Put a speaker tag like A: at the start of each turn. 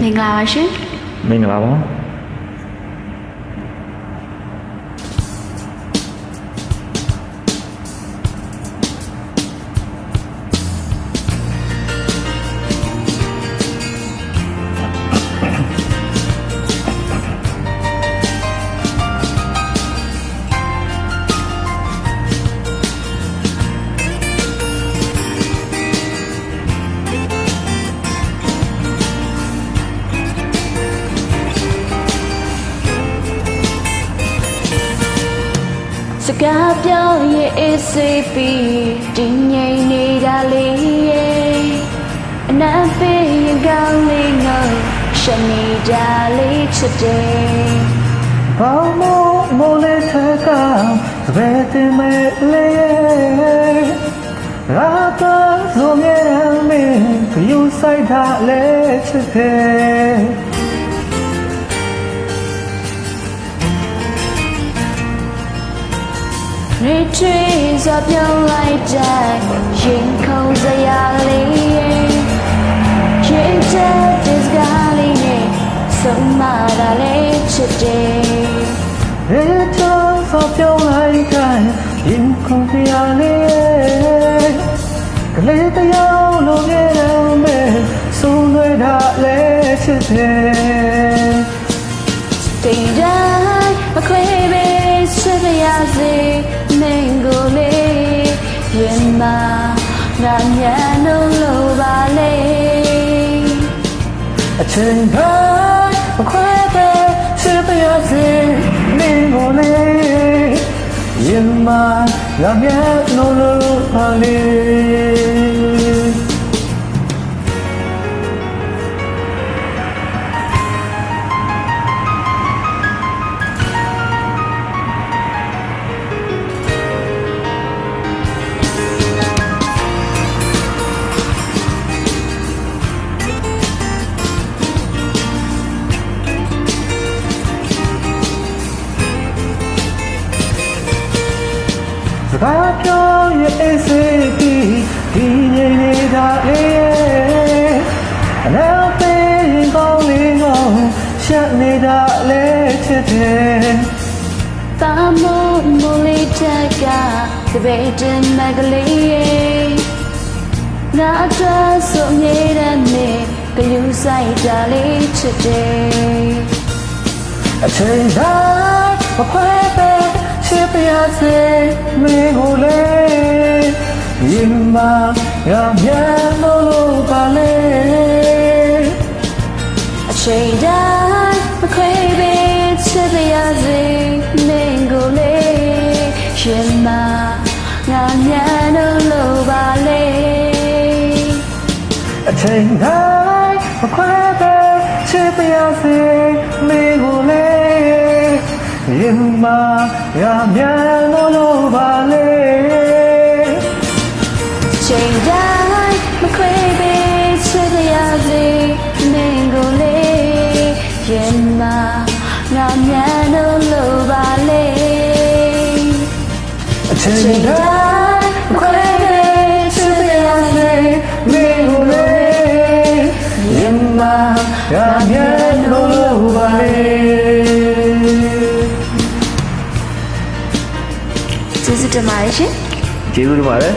A: မင်္ဂလာပါရှင်
B: မင်္ဂလာပါ
A: ကားပြောရင်အေးစေးပြီးတင်းငိမ်နေတာလေးရဲ့အနာပေးရင်ကောင်းလေးငေါရှနေတာလေးချစ်တယ်
B: ဘောင်းမိုးမိုးလေးထက်ကသဘဲတင်မဲ့လေးရာတာဇုံမြဲမင်းခယူဆိုင်တာလဲချစ်တယ်
A: နေချွေးစပြောင်းလိုက်တဲ့ရင်ခုန်စရာလေးရဲ့ရင်ချက်ဒီစကားလေးနဲ့ဆုံးမတာလေးချစ်တယ်
B: ရေချောဆောပြောင်းလိုက်တဲ့ရင်ခုန်ပြရလေးကလေးတယောက်လိုမြဲမဲ့ဆုံးလွယ်တာလဲချစ်တယ်
A: တိမ်တိုင်းမခွေပဲဆွေရစေမင်း ကိုလေးရင်မငါမြန်လို့လို့ပါလေ
B: အချိန်တိုင်းမခွဲပဲရှိပါရစေမင်းကိုလေရင်မလာမြတ်လို့လို့ပါလေ ပြောရဲ့အစေးပြီးဒီငိမ့်နေတာအေးအနာပေးရင်ကောင်းလေးကောင်းရှက်နေတာလဲချစ်တယ်
A: တာမို့မိုးလေးချက်ကတပည့်တင်မကလေးရဲ့ငါအတွက်ဆိုမြေတဲ့မေကယူဆိုင်တာလေးချစ်တယ်
B: အချိန်တိုင်းမခွဲပဲ ချစ်ပါရစေမင်းကိုလေရင်မရမြန်လို့ပါလေ
A: အချိန်တိုင်းမခွေပဲချစ်ပါရစေမင်းကိုလေးရှင်မငါမြန်လို့လို့ပါလေ
B: အချိန်တိုင်းမခွဲပဲချစ်ပါရစေမင်းကိုလေ ရင်မရမြန်လို့ပါလေ
A: ချိန်တိုင်းမခွေပဲချစ်ပါရစေမင်းကိုလေးရှင်မငါမြန်လို့လို့ပါလေ
B: အချိန်တိုင်းမခွဲပဲချစ်ပါရစေမင်းကိုလေရင်မရမြန်လို့ပါလေ
A: ဇူးတင်ပါတယ်ရှင်
B: ကျေးဇူးတင်ပါတယ်